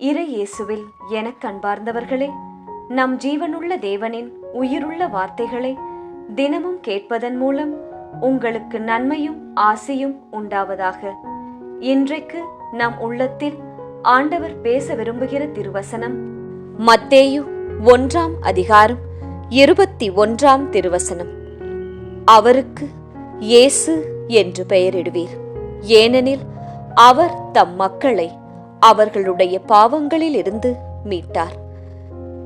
இறை இயேசுவில் எனக் கண்பார்ந்தவர்களே நம் ஜீவனுள்ள தேவனின் உயிருள்ள வார்த்தைகளை தினமும் கேட்பதன் மூலம் உங்களுக்கு நன்மையும் ஆசையும் உண்டாவதாக. இன்றைக்கு நம் உள்ளத்தில் ஆண்டவர் பேச விரும்புகிற திருவசனம் மத்தேயு ஒன்றாம் அதிகாரம் இருபத்தி ஒன்றாம் திருவசனம். அவருக்கு இயேசு என்று பெயரிடுவீர். ஏனெனில் அவர் தம் மக்களை அவர்களுடைய பாவங்களில் இருந்து மீட்டார்.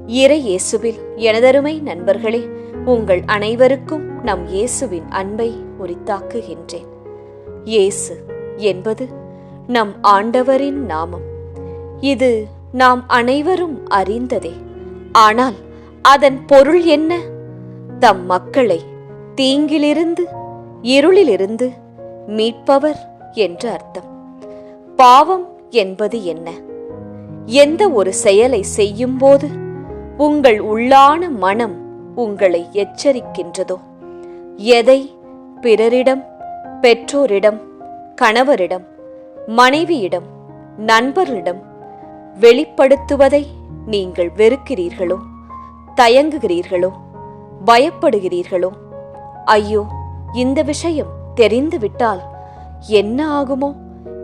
இறை இயேசுவில் எனதருமை நண்பர்களே உங்கள் அனைவருக்கும் நம் இயேசுவின் அன்பை உரித்தாக்குகின்றேன். இயேசு என்பது நம் ஆண்டவரின் நாமம். இது நாம் அனைவரும் அறிந்ததே. ஆனால் அதன் பொருள் என்ன? தம் மக்களை தீங்கிலிருந்து இருளிலிருந்து மீட்பவர் என்று அர்த்தம். பாவம் என்பது என்ன? எந்த ஒரு செயலை செய்யும்போது உங்கள் உள்ளான மனம் உங்களை எச்சரிக்கின்றதோ? எதை பிறரிடம் பெற்றோரிடம் கணவரிடம் மனைவியிடம் நண்பரிடம் வெளிப்படுத்துவதை நீங்கள் வெறுக்கிறீர்களோ? தயங்குகிறீர்களோ? பயப்படுகிறீர்களோ? ஐயோ இந்த விஷயம் தெரிந்துவிட்டால் என்ன ஆகுமோ?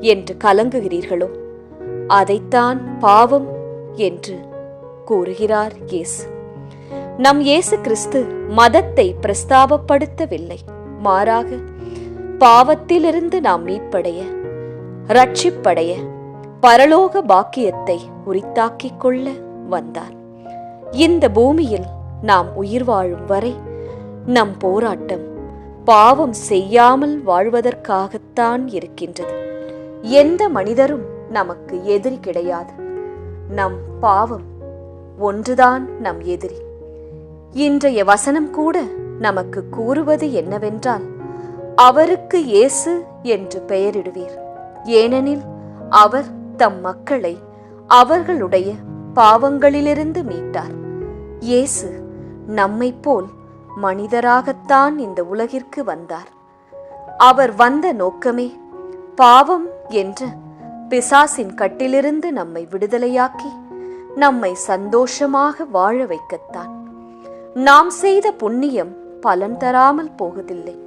என்று கலங்குகிறீர்களோ? அதைத்தான் பாவம் என்று கூறுகிறார் இயேசு. நம் இயேசு கிறிஸ்து மதத்தை பிரஸ்தாபப்படுத்தவில்லை. மாறாக பாவத்திலிருந்து நாம் மீட்படைய ரட்சிப்படைய பரலோக பாக்கியத்தை உரித்தாக்கிக் கொள்ள வந்தார். இந்த பூமியில் நாம் உயிர் வாழும் வரை நம் போராட்டம் பாவம் செய்யாமல் வாழ்வதற்காகத்தான் இருக்கின்றது. எந்த மனிதரும் நமக்கு எதிரி கிடையாது. நம் பாவம் ஒன்றுதான் நம் எதிரி. இன்றைய வசனம் கூட நமக்கு கூறுவது என்னவென்றால் அவருக்கு இயேசு என்று பெயரிடுவீர். ஏனெனில் அவர் தம் மக்களை அவர்களுடைய பாவங்களிலிருந்து மீட்டார். இயேசு நம்மைப் போல் மனிதராகத்தான் இந்த உலகிற்கு வந்தார். அவர் வந்த நோக்கமே பாவம் என்று பிசாசின் கட்டிலிருந்து நம்மை விடுதலையாக்கி நம்மை சந்தோஷமாக வாழ வைக்கத்தான். நாம் செய்த புண்ணியம் பலன் தராமல் போவதில்லை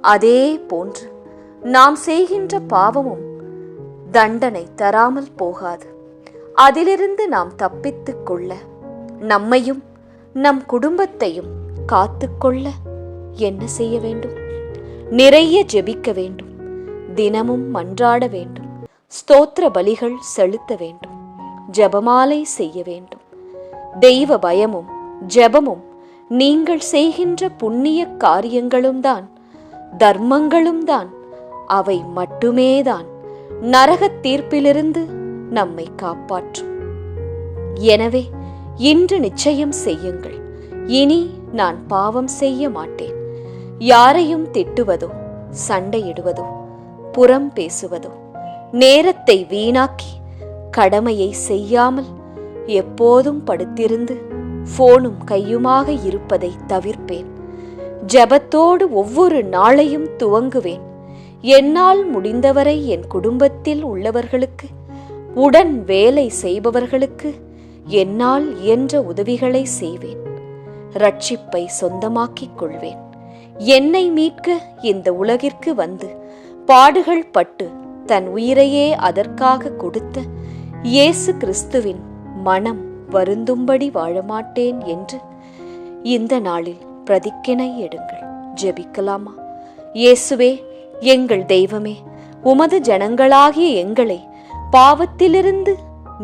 அதே போன்று நாம் செய்கின்ற பாவமும் தண்டனை தராமல் போகாது. அதிலிருந்து நாம் தப்பித்துக் கொள்ள நம்மையும் நம் குடும்பத்தையும் காத்துக்கொள்ள என்ன செய்ய வேண்டும்? நிறைய ஜெபிக்க வேண்டும். தினமும் மன்றாட வேண்டும். ஸ்தோத்திர பலிகள் செலுத்த வேண்டும். ஜெபமாலை செய்ய வேண்டும். தெய்வ பயமும் ஜெபமும் நீங்கள் செய்கின்ற புண்ணிய காரியங்களும் தான் தர்மங்களும் தான் அவை மட்டுமேதான் நரகத் தீர்ப்பிலிருந்து நம்மை காப்பாற்றும். எனவே இன்று நிச்சயம் செய்யுங்கள். இனி நான் பாவம் செய்ய மாட்டேன். யாரையும் திட்டுவதோ சண்டையிடுவதோ புறம் பேசுவதோ? நேரத்தை வீணாக்கி கடமையை செய்யாமல் எப்போதும் படுத்திருந்து போனும் கையுமாக இருப்பதை தவிர்ப்பேன். ஜெபத்தோடு ஒவ்வொரு நாளையும் துவங்குவேன். என்னால் முடிந்தவரை என் குடும்பத்தில் உள்ளவர்களுக்கு உடன் வேலை செய்பவர்களுக்கு என்னால் இயன்ற உதவிகளை செய்வேன். ரட்சிப்பை சொந்தமாக்கிக் கொள்வேன். என்னை மீட்க இந்த உலகிற்கு வந்து பாடுகள் பட்டு தன் உயிரையே அதற்காக கொடுத்த இயேசு கிறிஸ்துவின் மனம் வருந்தும்படி வாழமாட்டேன் என்று இந்த நாளில் பிரதிக்கினை எடுங்கள். ஜெபிக்கலாமா? இயேசுவே எங்கள் தெய்வமே உமது ஜனங்களாகிய எங்களை பாவத்திலிருந்து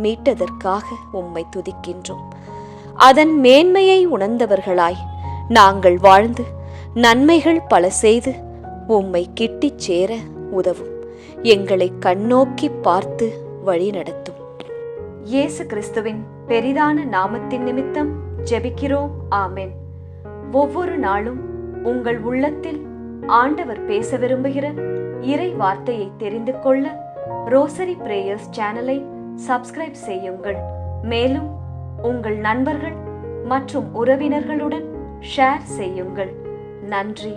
மீட்டதற்காக உம்மை துதிக்கின்றோம். அதன் மேன்மையை உணர்ந்தவர்களாய் நாங்கள் வாழ்ந்து நன்மைகள் பல செய்து உம்மை கிட்டிச் சேர உதவும். எங்களை கண்ணோக்கி பார்த்து வழி நடத்தும். இயேசு கிறிஸ்துவின் பெரிதான நாமத்தின் நிமித்தம் ஜெபிக்கிறோம். ஆமென். ஒவ்வொரு நாளும் உங்கள் உள்ளத்தில் ஆண்டவர் பேச விரும்புகிற இறை வார்த்தையை தெரிந்து கொள்ள ரோசரி பிரேயர்ஸ் சேனலை சப்ஸ்கிரைப் செய்யுங்கள். மேலும் உங்கள் நண்பர்கள் மற்றும் உறவினர்களுடன் ஷேர் செய்யுங்கள். நன்றி.